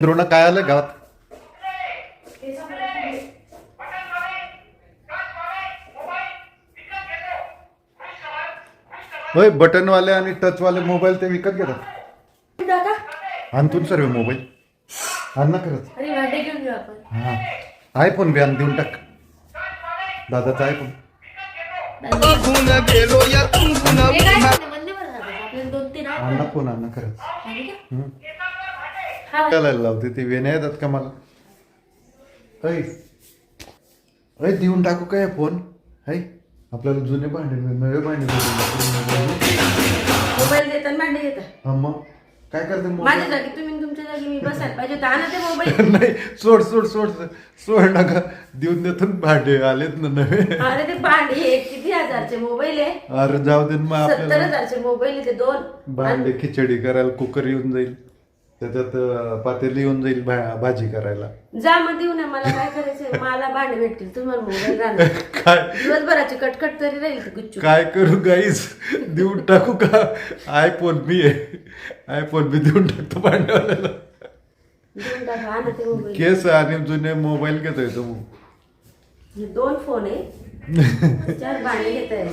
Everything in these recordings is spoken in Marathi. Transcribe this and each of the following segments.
द्रोण काय आलं गावात होय बटनवाले आणि टचवाले मोबाईल ते विकत घेतात टाका आणतून सर्व मोबाईल आण ना खरंच अरे भांडे घेऊन घेऊ आपण हा आयफोन बी आण देऊन टाक दादाचा आयफोन हे काय झालं? बरं झालं. आपल्याला दोन तीन आहे. आण ना फ़ोन आण ना खरंच? हम्म. काय लावते ती वेण्या येतात का मला? ऐ ऐ देऊन टाकू काय फोन? है आपल्याला जुने भांडे नवे भांडे. मोबाईल देतात भांडे घेतात हा मग? काय करते? माझ्या जागी तुम्ही तुमच्या जागी मी बसायला पाहिजे होतं. आणा ते मोबाईल. नाही सोड सोड सोड सोड नका. देऊन देतो ना भांडे आलेत ना नवे. अरे ते भांडे हे किती हजारचे मोबाईल आहे? अरे जाऊ दे ना मग सत्तर आपल्याला हजारचे मोबाईल आहे ते दोन. भांडे खिचडी करायला कुकर येऊन जाईल. त्याच्यात अं, पातेली येऊन जाईल भा- भाजी करायला. जा मग देऊ ना मला काय करायचंय? मला भांडे भेटतील तुम्हाला मोबाईल राहणार. काय? दिवसभराची कटकट तरी राहील ती गुच्चू. काय करू गाईस देऊन टाकू का? आयफोन मी आहे. आयफोन मी देऊन टाकतो भांडवल्याला देऊन टाका आणा ते मोबाईल. केस आणि जुने मोबाईल घेतोय तो हे दोन फोन आहे. चार भांडे घेत आहे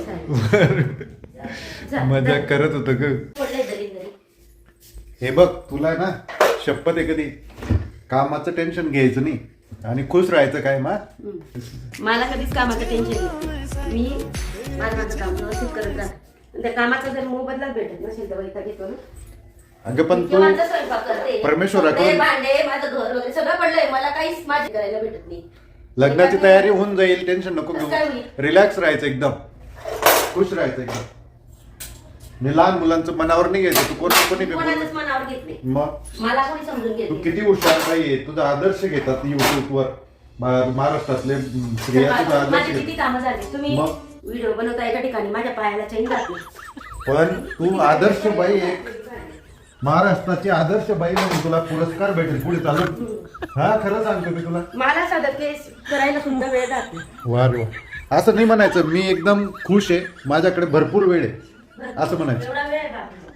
मजा करत होत ग. हे बघ तुला ना शपथ आहे कधी? कामाचं टेन्शन घ्यायचं नाही. आणि खुश राहायचं काय मा? मला कधीच कामाचं टेन्शन नाही. मी माझं माझं काम व्यवस्थित करत राहते. आणि त्या कामाचा जर मोबदला भेटत नसेल तर ना. अगं पण तू माझा स्वयंपाक करते. परमेश्वराकडून- कपडे, भांडे माझं घर वगैरे सगळं पडलंय. मला काहीच माझी करायला भेटत नाही. लग्नाची तयारी होऊन जाईल टेन्शन नको घेऊ? रिलॅक्स राहायचं एकदम. खुश राहायचं एकदम. मी लहान मुलांचं मनावर नाही घ्यायचं. तू कोण कोणी मनावर घेत नाही. मग? मला कोणी समजून घेत तू नाही. किती हुशार बाई आहे. तुझा आदर्श घेतात युट्यूब वर महाराष्ट्रातले म, स्त्रिया तुझा आदर्श माझी किती घेतात. कामं झाली? तुम्ही मग? व्हिडिओ बनवता एका ठिकाणी माझ्या पायाला चैन जाते पण तू आदर्श बाई एक. महाराष्ट्राची आदर्श बाई म्हणून तुला पुरस्कार भेटेल. पुढे चालू. हा खरं सांगतो मी तुला. मला साधं केस करायला सुद्धा वेळ जात वार वा असं नाही म्हणायचं. मी एकदम खुश आहे. माझ्याकडे भरपूर वेळ आहे. असं म्हणायचं.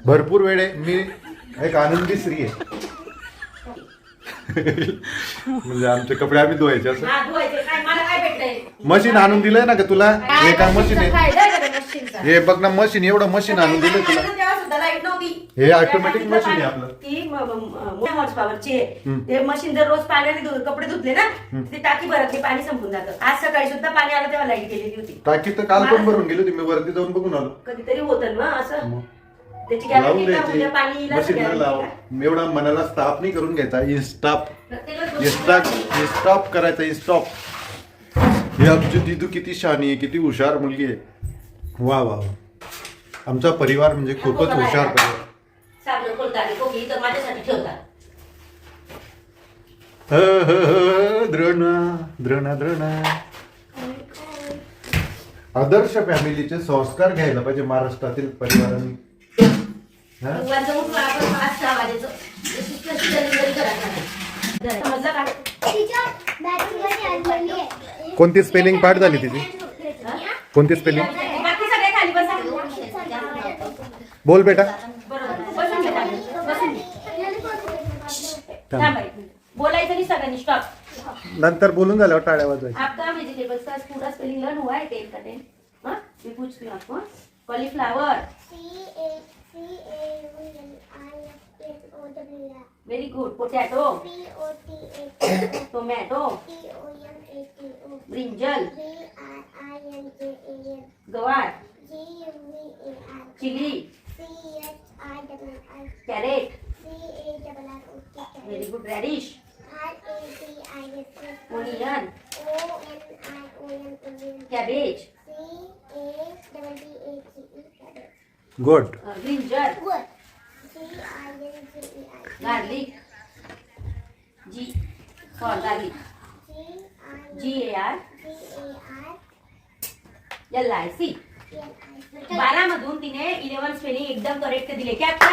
भरपूर वेळ आहे. मी एक आनंदी स्त्री आहे. म्हणजे आमचे कपडे आम्ही धुवायचे असं. हा? मशीन आणून दिलंय ना का तुला? हे काय मशीन आहे? हे बघ ना मशीन एवढं मशीन आणून दिलं तुला. सुद्धा लाइट नव्हती. हे automatic त्या machine आहे आपलं. ती म- म- मोठ्या हॉर्स पॉवरची आहे ते मशीन जर रोज पाण्याने धु- कपडे धुतले ना ती टाकी भरत नाही पाणी संपून जातं. आज सकाळी सुद्धा पाणी आलं तेव्हा लाइट गेलेली होती. टाकी तर काल पण भरून गेली होती मी वरती जाऊन बघून आलो. कधीतरी होतं ना असं. मग. त्याची लावून गॅरंटी का द्यायची उद्या पाणी येईल असं मशीन guarantee लाव का? एवढा मनाला स्टाफ नाही करून घ्यायचा इन्स्टाप प्रत्येकच गोष्ट इन्स्टाप इन्स्टॉप करायचा इन्स्टॉप हे आमची दिदू किती शानी आहे किती हुशार मुलगी आहे. वा वा वा. आमचा परिवार म्हणजे खूपच हुशार परिवार. साबण खोलताना कोकी तर माझ्यासाठी ठेवतात ह, ह, ह, द्रोणा द्रोणा द्रोणा. आदर्श फॅमिलीचे संस्कार घ्यायला पाहिजे महाराष्ट्रातील परिवारांनी. हा? भगवानचं उठून आपण पाच सहा वाजायचं जशी कशी delivery करायला समजलं का? कोणती स्पेलिंग पाठ झाली तिची? कोणती स्पेलिंग बाकी सगळे खाली बसा बोल बेटा बरोबर बोलायचं नाही सगळ्यांनी स्टॉप नंतर बोलून झाल्यावर टाळ्या वाजवायच्या आपका वेजिटेबल्स का पूरा स्पेलिंग लर्न हुआ है टेन का टेन हाँ मैं पूछती हूँ आपको cauliflower very good potato tomato brinjal गवार chilli carrot very good radish onion cabbage good brinjal garlic G sorry garlic G A R L I C बारा मधून तिने इलेव्हन स्पेलिंग एकदम करेक्ट दिले. कॅप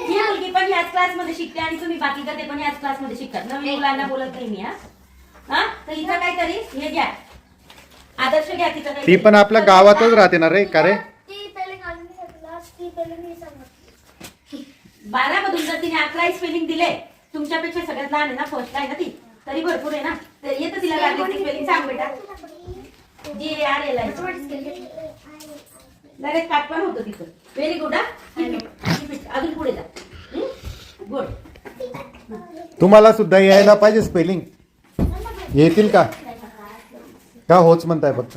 ही मुलगी पण ह्याच क्लासमध्ये शिकते आणि तुम्ही बाकीचं ते पण ह्याच क्लासमध्ये शिकतात. नवीन मुलांना बोलत नाही मी हा. हा? तर काहीतरी हे घ्या. आदर्श घ्या तिचं ती. पण आपल्या गावातच राहते ना रे का रे? बारा मधून जर तिने अकरा स्पेलिंग दिले तुमच्यापेक्षा सगळ्यात लहान आहे ना फर्स्ट आहे ना ती? तरी भरपूर आहे ना. तर येतं तिला लागली स्पेलिंग सांग बेटा. जे आर एल आहे. लगेच पाठ पण होतं तिथं व्हेरी गुड अजून पुढे जा. गुड तुम्हाला सुद्धा यायला पाहिजे स्पेलिंग येतील का? का होच म्हणताय फक्त?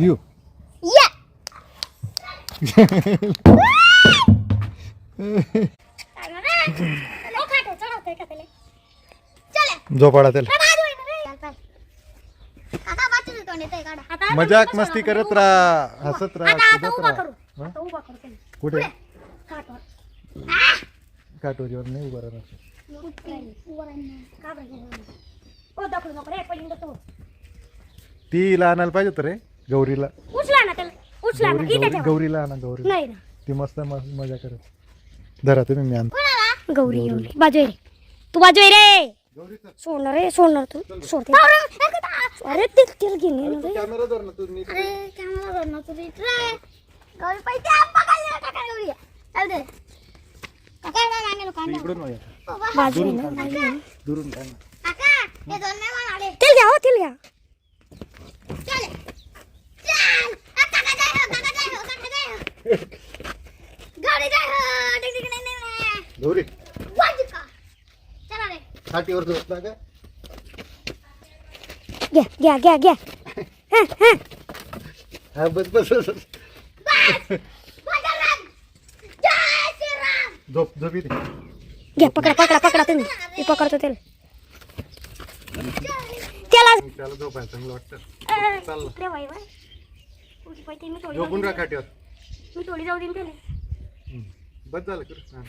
यू झोपाडा त्याला. मजाक मस्ती करत राहा. हसत राहा. कुदत राहा. हं? कुठे? काटोरीवर नाही उभं राहणार. ती. आणायला पाहिजे होतं रे. गौरीला. उचला ना त्याला. उचला ना. गौरी इथे गौरी ठेवा. गौरीला आणा गौरी. नाही ना. ती मस्त मस्त मजा करत. धरा तुम्ही मी आणतो. गौरी गौरी बाजू रे. तू बाजू रे. सोडणार रे सोडणार तू. सोडते. अरे ते तेल घेणे ना रे कॅमेरा धर ना तू नीट. तू इकडून वळ. बाजू आहे ना बाजू आहे ना. दुरून काय तेल घ्या हो तेल घ्या. गौरी छातीवर झोपला का घ्या घ्या घ्या घ्या हा हा हा बस बस बस. झोप झोप इथे घ्या पकडा पकडा पकडा तुम्ही मी पकडतो तेल त्याला त्याला झोपायला चांगलं वाटतं अं, चाललं. इकडे वळ, वळ. उडी पळते, मी थोडी झोपून राहा खाटीवर. मी थोडी जाऊ देईन त्याला. बस झालं कर. हा.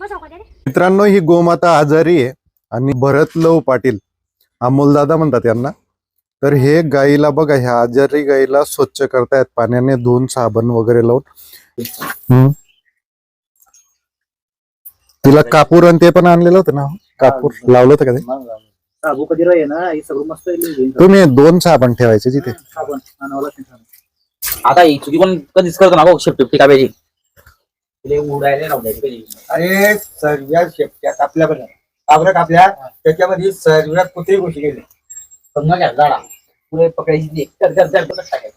बस का त्याला? मित्रांनो ही गोमाता आजारी आहे आणि भरत लव पाटील अमोलदादा म्हणतात यांना. तर हे गाईला बघा ह्या आजारी गाईला स्वच्छ करतायत. पाण्याने धुवून साबण वगैरे लावून. हम्म. तिला कापूर आणि ते पण आणलेलं होतं ना? कापूर लावलं होतं का ते? साबू कधी राही ना? हे सगळं मस्त आहे. तुम्ही दोन साबण ठेवायचे तिथे. साबण. आणावं लागतं साबण. आता ही चुकी पण कधीच करतो ना भाऊ शेपटी टिका पाहिजे. तिला उडायला राहू द्यायची कधी? अरे सर्व्या शेपट्या कापल्या बघा काबरं कापल्या त्याच्यामध्ये सर्व्या कुठेही गोष्टी गेले समजा घ्या झाडा पुढे पकडायची ती. टाकायचं.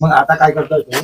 मग आता काय करतोय तू